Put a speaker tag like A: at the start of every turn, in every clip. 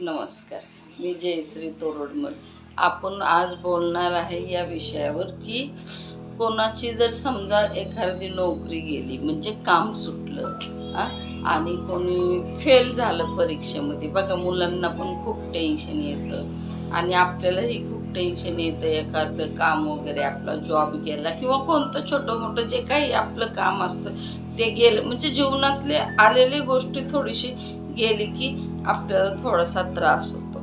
A: नमस्कार मी जयश्री तोरडमल. आपण आज बोलणार आहे या विषयावर की कोणाची जर समजा एखादी नोकरी गेली म्हणजे काम सुटलं आणि कोणी फेल झालं परीक्षेमध्ये. बघा मुलांना पण खूप टेन्शन येतं. आणि आपल्यालाही खूप टेन्शन येतं एखादं काम वगैरे आपला जॉब गेला किंवा कोणतं छोटं मोठं जे काही आपलं काम असतं ते गेलं. म्हणजे जीवनातले आलेली गोष्टी थोडीशी गेली की आपल्याला थोडासा त्रास होतो.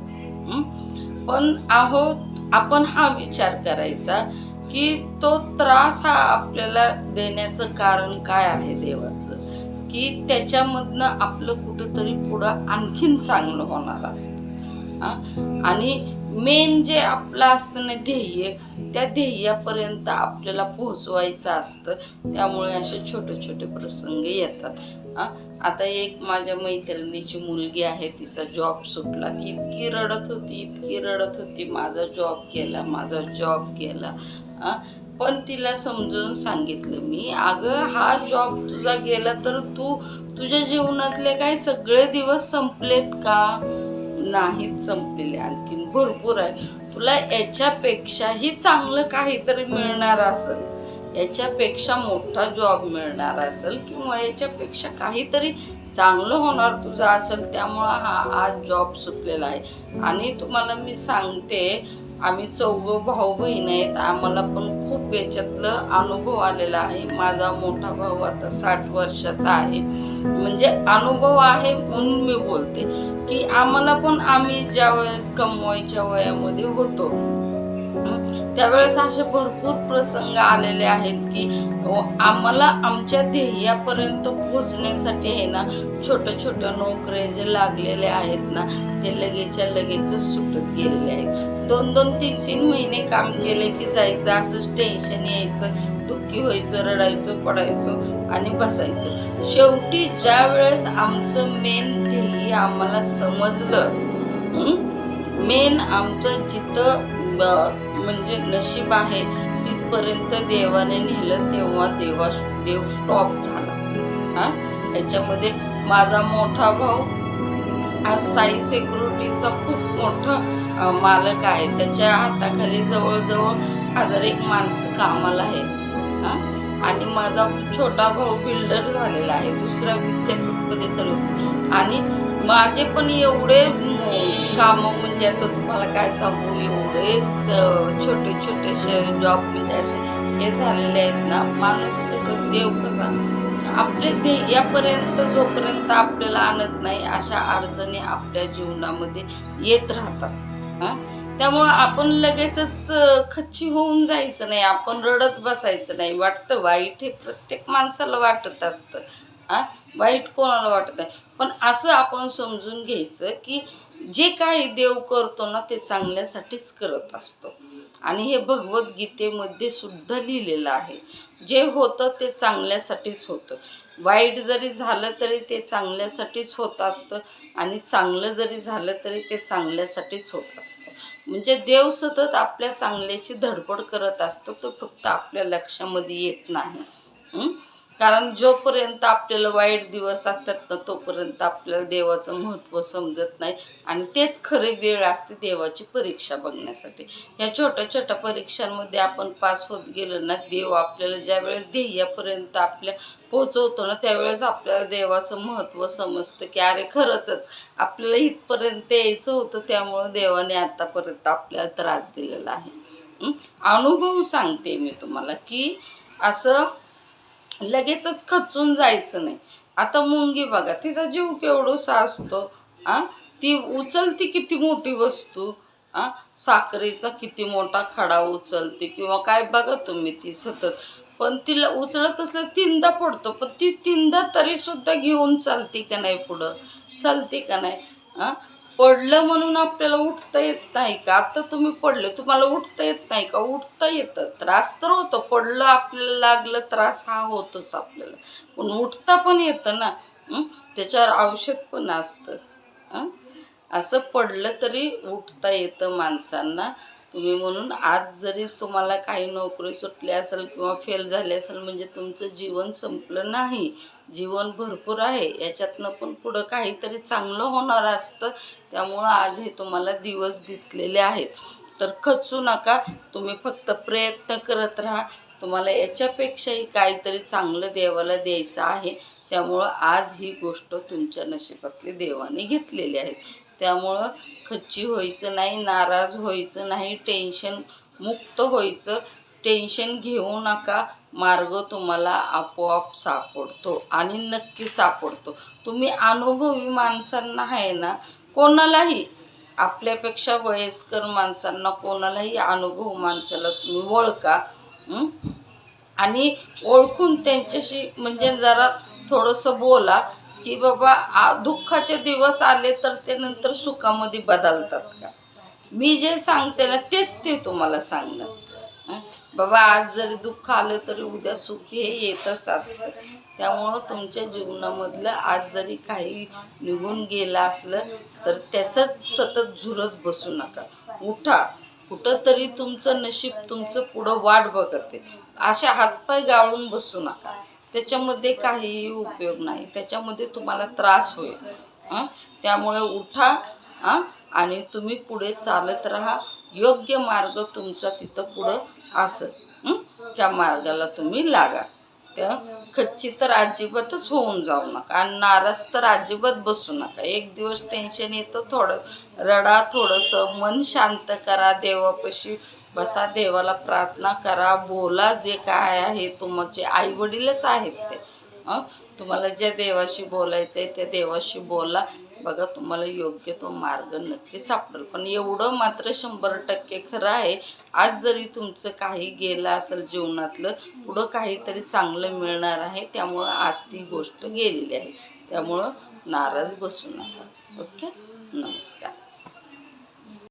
A: पण आहोत आपण हा विचार करायचा की तो त्रास हा आपल्याला देण्याचं कारण काय आहे देवाचं? की त्याच्यामधनं आपलं कुठंतरी पुढं आणखीन चांगलं होणार असतं. आणि मेन जे आपलं असतं ना ध्येय त्या ध्येयापर्यंत आपल्याला पोहोचवायचं असतं. त्यामुळे असे छोटे छोटे प्रसंग येतात. आता एक माझ्या मैत्रिणीची मुलगी आहे तिचा जॉब सुटला. ती इतकी रडत होती इतकी रडत होती. माझा जॉब गेला माझा जॉब गेला पण तिला समजून सांगितलं मी अगं हा जॉब तुझा गेला तर तू तुझ्या जीवनातले काय सगळे दिवस संपलेत का? नाहीत संपलेले आणखीन भरपूर आहे. तुला याच्यापेक्षाही चांगलं काहीतरी मिळणार असेल. याच्यापेक्षा मोठा जॉब मिळणार असेल किंवा याच्यापेक्षा काहीतरी चांगलं होणार तुझं असेल त्यामुळं हा आज जॉब सुटलेला आहे. आणि तुम्हाला मी सांगते आम्ही चौघं भाऊ बहीण आहेत. आम्हाला पण खूप याच्यातलं अनुभव आलेला आहे. माझा मोठा भाऊ आता साठ वर्षाचा आहे. म्हणजे अनुभव आहे म्हणून मी बोलते की आम्हाला पण आम्ही ज्या वेळेस कमवायच्या वयामध्ये होतो. त्यावेळेस असे भरपूर प्रसंग आलेले आहेत की आम्हाला आमच्या ध्येयापर्यंत पोहोचण्यासाठी हे ना छोट्या छोट्या नोकऱ्या जे लागलेले आहेत ना ते लगेचच्या लगेचच सुटत गेलेले आहेत. दोन दोन तीन तीन महिने काम केले की जायचं असंच टेन्शन यायचं दुःखी व्हायचं रडायचं पडायचं आणि बसायचं. शेवटी ज्या वेळेस आमचं मेन ध्येय आम्हाला समजलं मेन आमचं जिथं म्हणजे नशीब आहे तिथपर्यंत देवाने नेलं तेव्हा देवा देव स्टॉप झाला. हा? याच्यामध्ये माझा मोठा भाऊ हा साई सेक्युरिटीचा खूप मोठा मालक आहे. त्याच्या हाताखाली जवळजवळ हजार एक माणसं कामाला आहेत. आणि माझा छोटा भाऊ बिल्डर झालेला आहे दुसऱ्या विद्यापीठमध्ये सर्विस. आणि माझे पण एवढे कामं म्हणजे आता तुम्हाला काय सांगू एवढे छोटे छोटेसे जॉब म्हणजे असे हे झालेले आहेत ना. माणूस कसं देव कसा आपले ध्येयापर्यंत जोपर्यंत आपल्याला आणत नाही अशा अडचणी आपल्या जीवनामध्ये येत राहतात. त्यामुळं आपण लगेचच खच्ची होऊन जायचं नाही. आपण रडत बसायचं नाही. वाटतं वाईट हे प्रत्येक माणसाला वाटत असतं. हा वाईट कोणाला वाटत नाही. पण असं आपण समजून घ्यायचं की जे काही देव करतो ना ते चांगल्यासाठीच करत असतो. आणि हे भगवद्गीतेमध्ये सुद्धा लिहिलेलं आहे. जे होतं ते चांगल्यासाठीच होतं. वाईट जरी झालं तरी ते चांगल्यासाठीच होत असतं आणि चांगलं जरी झालं तरी ते चांगल्यासाठीच होत असतं. म्हणजे देव सतत आपल्या चांगल्याची धडपड करत असतो तो फक्त आपल्या लक्षामध्ये येत नाही. कारण जोपर्यंत आपल्याला वाईट दिवस असतात ना तोपर्यंत आपल्याला देवाचं महत्त्व समजत नाही. आणि तेच खरी वेळ असते देवाची परीक्षा बघण्यासाठी. ह्या छोट्या छोट्या परीक्षांमध्ये आपण पास होत गेलो ना देव आपल्याला ज्या वेळेस ध्येयापर्यंत आपल्या पोचवतो ना त्यावेळेस आपल्याला देवाचं महत्त्व समजतं की अरे खरंच आपल्याला इथपर्यंत यायचं होतं त्यामुळं देवाने आतापर्यंत आपल्याला त्रास दिलेला आहे. अनुभव सांगते मी तुम्हाला की असं लगेचच खचून जायचं नाही. आता मुंगी बघा तिचा जीव केवढोसा असतो आ? ती उचलती किती मोठी वस्तू आ? साखरेचा किती मोठा खडा उचलते किंवा काय बघा तुम्ही ती सतत. पण तिला उचलत असलं तीनदा पडतो पण ती तीनदा तरी सुद्धा घेऊन चालते का नाही पुढं? चालते का नाही? आ? पडलं म्हणून आपल्याला उठता येत नाही का? आता तुम्ही पडले तुम्हाला उठता येत नाही का? उठता येतं. त्रास तर होतो. पडलं आपल्याला लागलं त्रास हा होतोच आपल्याला. पण उठता पण येतं ना. त्याच्यावर औषध पण असतं. असं पडलं तरी उठता येतं माणसांना. तुम्ही म्हणून आज जरी तुम्हाला काही नोकरी सुटली असेल किंवा फेल झाली असेल म्हणजे तुमचं जीवन संपलं नाही जीवन भरपूर आहे याच्यातनं पण पुढं काहीतरी चांगलं होणार असतं त्यामुळं आज हे तुम्हाला दिवस दिसलेले आहेत. तर खचू नका तुम्ही फक्त प्रयत्न करत राहा. तुम्हाला याच्यापेक्षाही काहीतरी चांगलं देवाला द्यायचं आहे त्यामुळं आज ही गोष्ट तुमच्या नशिबातली देवाने घेतलेली आहे. त्यामुळं खच्ची व्हायचं नाही नाराज व्हायचं नाही टेन्शन मुक्त व्हायचं. टेन्शन घेऊ नका. मार्ग तुम्हाला आपोआप सापडतो आणि नक्की सापडतो. तुम्ही अनुभवी माणसांना आहे ना कोणालाही आपल्यापेक्षा वयस्कर माणसांना कोणालाही अनुभव माणसाला तुम्ही ओळखा आणि ओळखून त्यांच्याशी म्हणजे जरा थोडंसं बोला. की बाबा दुःखाचे दिवस आले तर ते नंतर सुखामध्ये बदलतात का? मी जे सांगते ना तेच ते तुम्हाला सांगणार. बाबा आज जरी दुःख आलं तरी उद्या सुख हे येतच असतं. त्यामुळं तुमच्या जीवनामधलं आज जरी काही निघून गेलं असलं तर त्याचंच सतत झुरत बसू नका. उठा. कुठंतरी तुमचं नशीब तुमचं पुढं वाट बघते. अशा हातपाय गाळून बसू नका. त्याच्यामध्ये काहीही उपयोग नाही. त्याच्यामध्ये तुम्हाला त्रास होईल. त्यामुळे उठा आणि तुम्ही पुढे चालत राहा. योग्य मार्ग तुमचा तिथं पुढं असं त्या मार्गाला तुम्ही लागा. त्या खच्ची तर अजिबातच होऊन जाऊ नका आणि नाराज तर अजिबात बसू नका. एक दिवस टेन्शन येतं थोडं. रडा थोडंसं. मन शांत करा. देवापाशी बसा देवाला प्रार्थना करा बोला जे काय आहे तुमचे आई वडीलच आहेत ते. तुम्हाला ज्या देवाशी बोलायचं आहे त्या देवाशी बोला. बघा तुम्हाला योग्य तो मार्ग नक्की सापडेल. पण एवढं मात्र शंभर टक्के खरं आहे. आज जरी तुमचं काही गेलं असेल जीवनातलं पुढं काहीतरी चांगलं मिळणार आहे. त्यामुळं आज ती गोष्ट गेलेली आहे. त्यामुळं नाराज बसू नका. ओके? नमस्कार.